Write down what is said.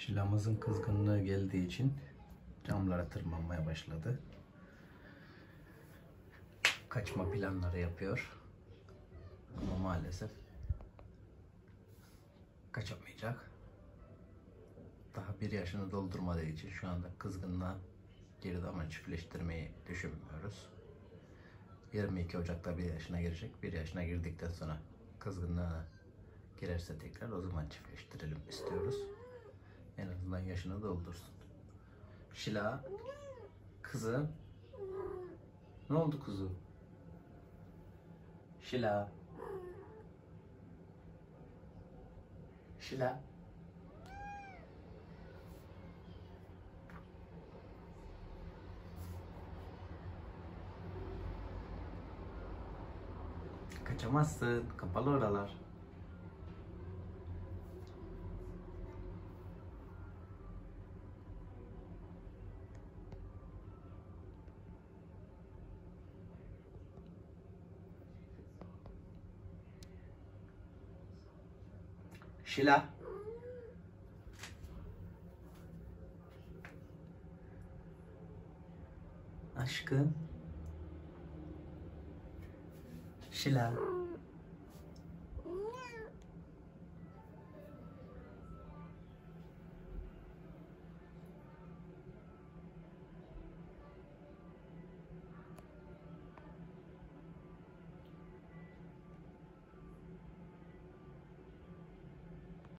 Şilamızın kızgınlığı geldiği için camlara tırmanmaya başladı. Kaçma planları yapıyor. Ama maalesef kaçamayacak. Daha bir yaşını doldurmadığı için şu anda kızgınlığa girdi ama çiftleştirmeyi düşünmüyoruz. 22 Ocak'ta bir yaşına girecek. Bir yaşına girdikten sonra kızgınlığa girerse tekrar o zaman çiftleştirelim istiyoruz. En azından yaşını doldursun. Şila, kızım. Ne oldu kuzu? Şila. Şila. Kaçamazsın. Kapalı oralar. Şila. Aşkım. Şila.